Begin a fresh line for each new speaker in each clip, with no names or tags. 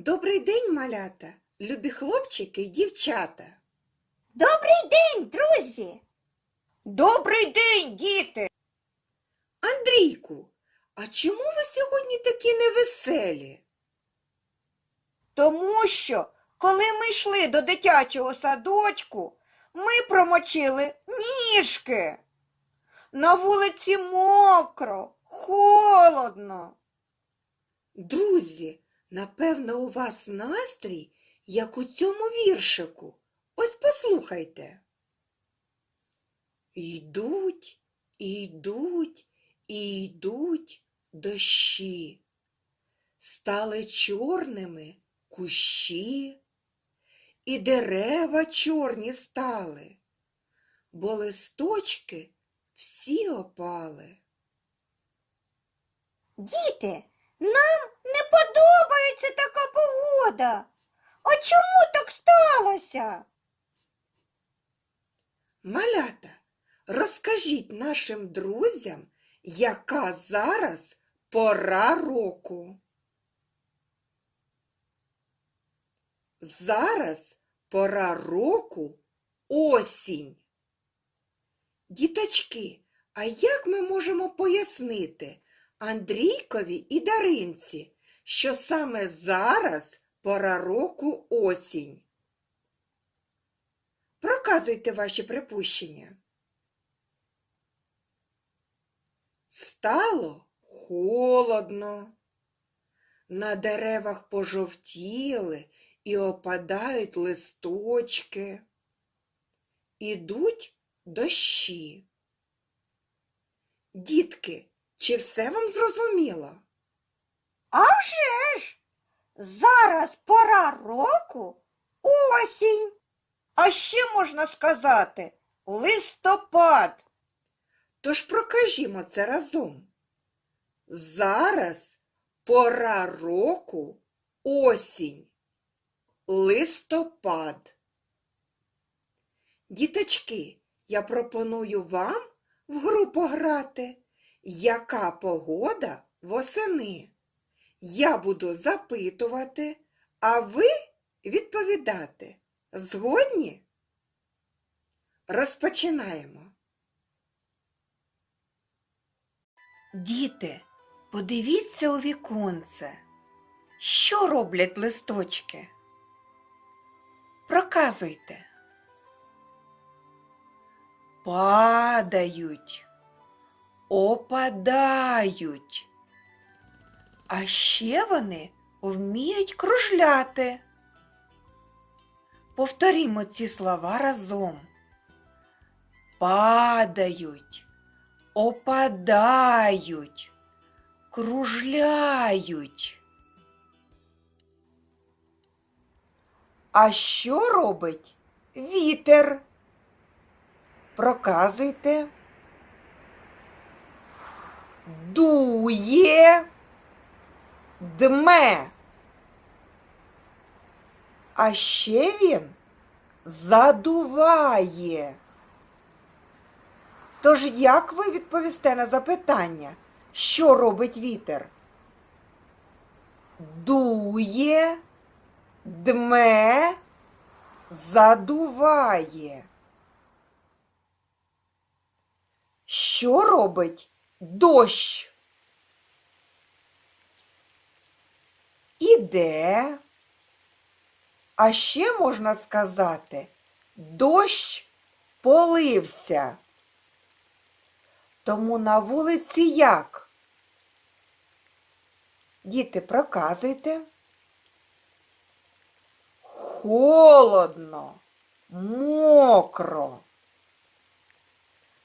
Добрий день, малята, любі хлопчики й дівчата.
Добрий день, друзі! Добрий день, діти!
Андрійку, а чому ви сьогодні такі невеселі?
Тому що, коли ми йшли до дитячого садочку, ми промочили ніжки. На вулиці мокро, холодно.
Друзі, напевно, у вас настрій, як у цьому віршику. Ось послухайте. Йдуть, йдуть, і йдуть дощі. Стали чорними кущі, і дерева чорні стали, бо листочки всі опали.
Діти, нам подобається така погода. А чому так сталося?
Малята, розкажіть нашим друзям, яка зараз пора року. Зараз пора року осінь. Діточки, а як ми можемо пояснити Андрійкові і Даринці, що саме зараз пора року осінь? Проказуйте ваші припущення. Стало холодно. На деревах пожовтіли і опадають листочки. Ідуть дощі. Дітки, чи все вам зрозуміло?
А вже ж! Зараз пора року осінь. А ще можна сказати листопад.
Тож прокажімо це разом. Зараз пора року осінь. Листопад. Діточки, я пропоную вам в гру пограти. Яка погода восени? Я буду запитувати, а ви відповідати. Згодні? Розпочинаємо. Діти, подивіться у віконце. Що роблять листочки? Проказуйте. Падають, опадають. А ще вони вміють кружляти. Повторімо ці слова разом. Падають, опадають, кружляють. А що робить вітер? Проказуйте. Дує, дме. А ще він задуває. Тож як ви відповісте на запитання, що робить вітер? Дує, дме, задуває. Що робить дощ? Іде. А ще можна сказати, дощ полився. Тому на вулиці як? Діти, проказуйте. Холодно, мокро.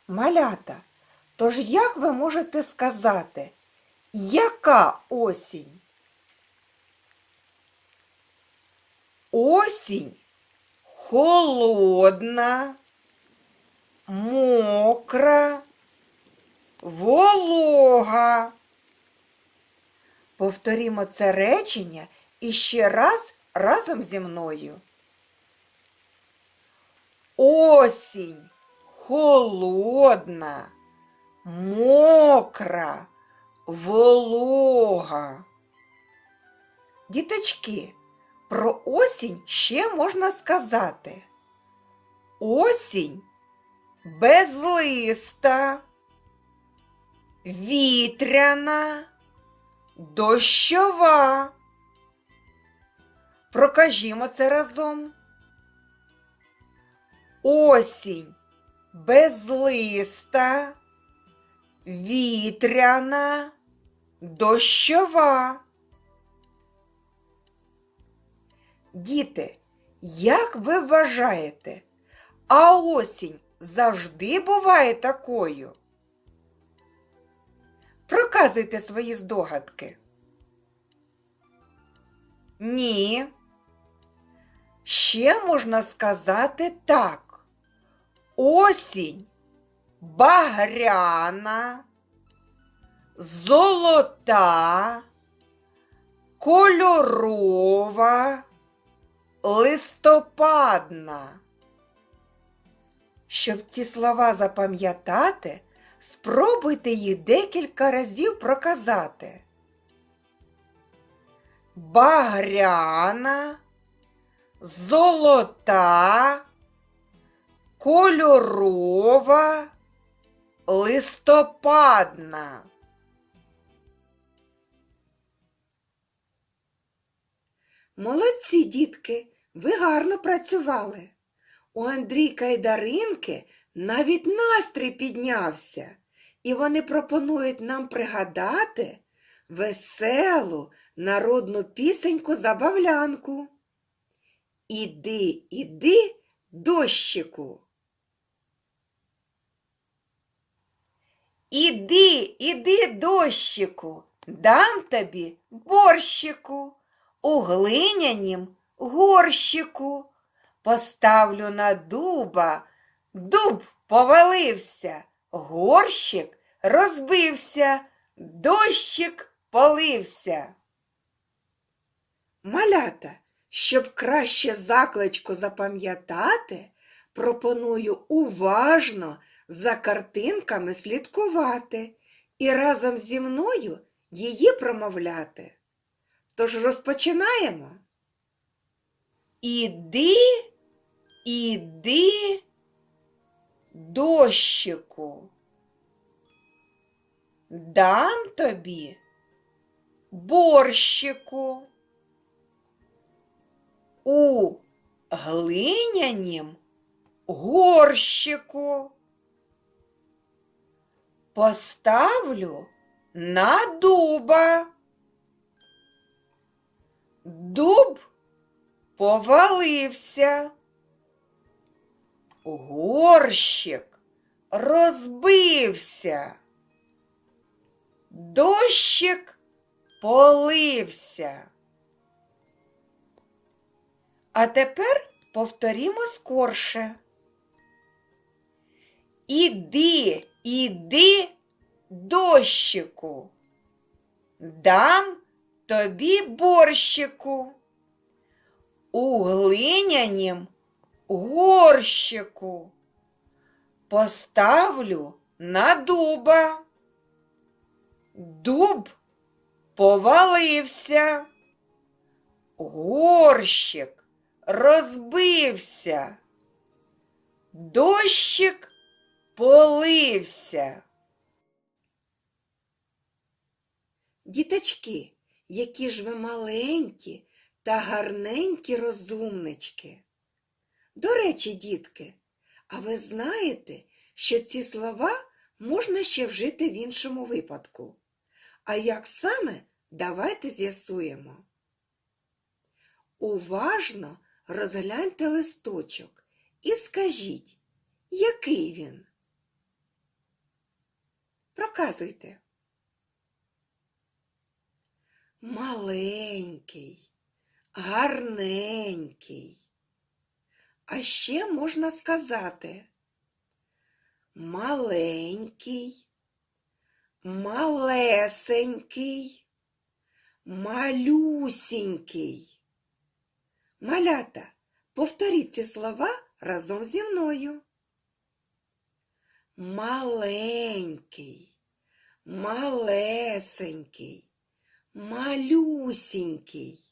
Малята, тож як ви можете сказати, яка осінь? Осінь холодна, мокра, волога. Повторімо це речення іще раз разом зі мною. Осінь холодна, мокра, волога. Діточки, Про осінь ще можна сказати. Осінь безлиста, вітряна, дощова. Прокажімо це разом. Осінь безлиста, вітряна, дощова. Діти, як ви вважаєте, а осінь завжди буває такою? Проказуйте свої здогадки. Ні. Ще можна сказати так. Осінь багряна, золота, кольорова, листопадна. Щоб ці слова запам'ятати, спробуйте їх декілька разів проказати. Багряна, золота, кольорова, листопадна. Молодці, дітки, ви гарно працювали. У Андрійка і Даринки навіть настрій піднявся, і вони пропонують нам пригадати веселу народну пісеньку забавлянку. Іди, іди, дощику. Іди, іди, дощику, дам тобі борщику, у глинянім горщику. Поставлю на дуба, дуб повалився, горщик розбився, дощик полився. Малята, щоб краще закличку запам'ятати, пропоную уважно за картинками слідкувати і разом зі мною її промовляти. Тож розпочинаємо. Іди, іди, дощику. Дам тобі борщику. У глинянім горщику. Поставлю на дуба. Дуб повалився. Горщик розбився. Дощик полився. А тепер повторімо скорше. Іди, іди, дощику, дам тобі борщику, у глинянім горщику поставлю на дуба. Дуб повалився, горщик розбився, дощик полився. Діточки, які ж ви маленькі та гарненькі розумнички. До речі, дітки, а ви знаєте, що ці слова можна ще вжити в іншому випадку. А як саме, давайте з'ясуємо. Уважно розгляньте листочок і скажіть, який він. Проказуйте. Маленький, гарненький. А ще можна сказати маленький, малесенький, малюсінький. Малята, повторіть ці слова разом зі мною. Маленький, малесенький, малюсінький.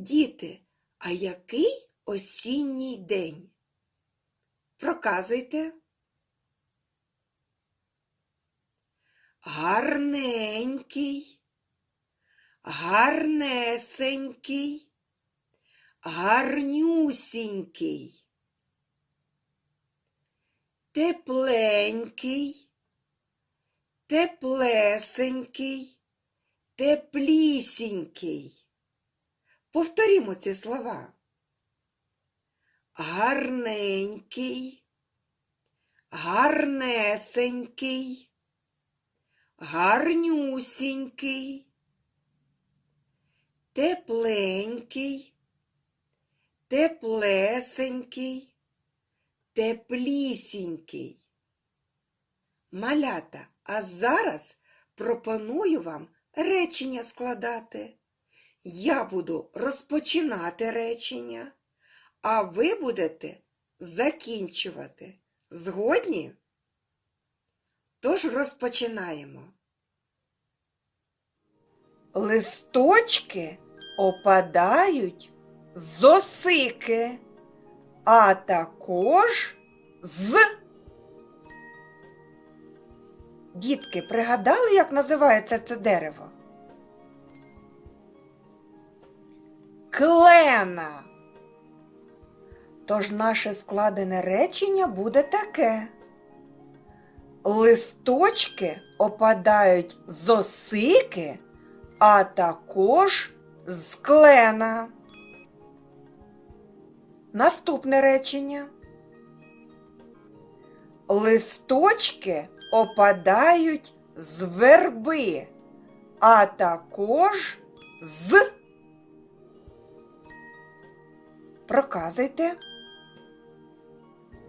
Діти, а який осінній день? Проказуйте. Гарненький, гарнесенький, гарнюсінький, тепленький, теплесенький, теплісінький. Повторімо ці слова. Гарненький, гарнесенький, гарнюсінький, тепленький, теплесенький, теплісінький. Малята, а зараз пропоную вам речення складати. Я буду розпочинати речення, а ви будете закінчувати. Згодні? Тож розпочинаємо. Листочки опадають з осики, а також з. Дітки, пригадали, як називається це дерево? Клена. Тож наше складене речення буде таке. Листочки опадають з осики, а також з клена. Наступне речення. Листочки опадають з верби, а також з. Проказуйте.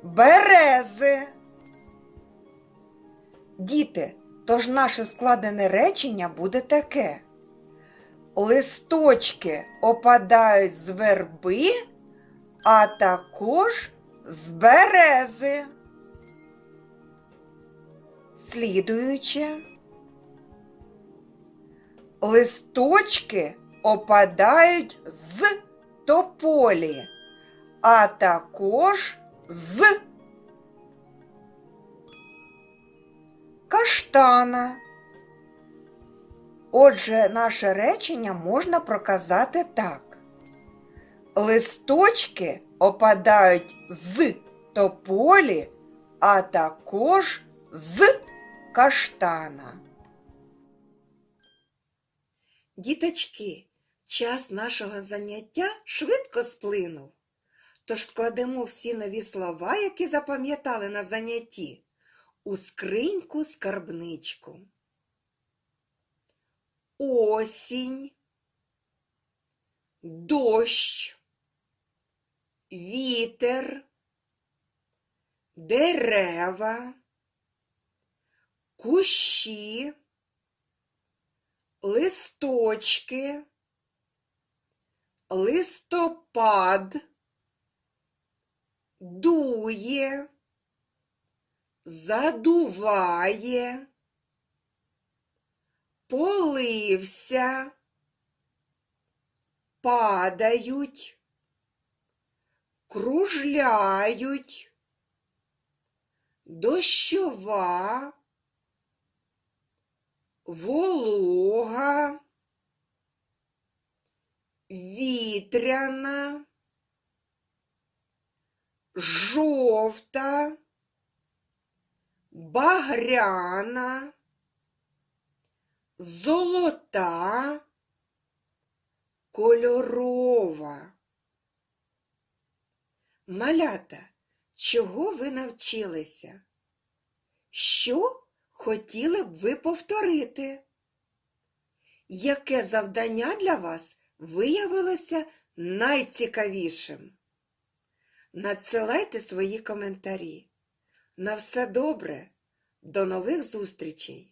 Берези. Діти, тож наше складене речення буде таке. Листочки опадають з верби, а також з берези. Слідуюче. Листочки опадають з тополі, а також з каштана. Отже, наше речення можна проказати так. Листочки опадають з тополі, а також з каштана. Діточки, час нашого заняття швидко сплинув. Тож складемо всі нові слова, які запам'ятали на занятті, у скриньку скарбничку. Осінь, дощ, вітер, дерева, кущі, листочки, листопад, дує, задуває, полився, падають, кружляють, дощова, волога, вітряна, жовта, багряна, золота, кольорова. Малята, чого ви навчилися? Що хотіли б ви повторити? Яке завдання для вас виявилося найцікавішим? Надсилайте свої коментарі. На все добре. До нових зустрічей!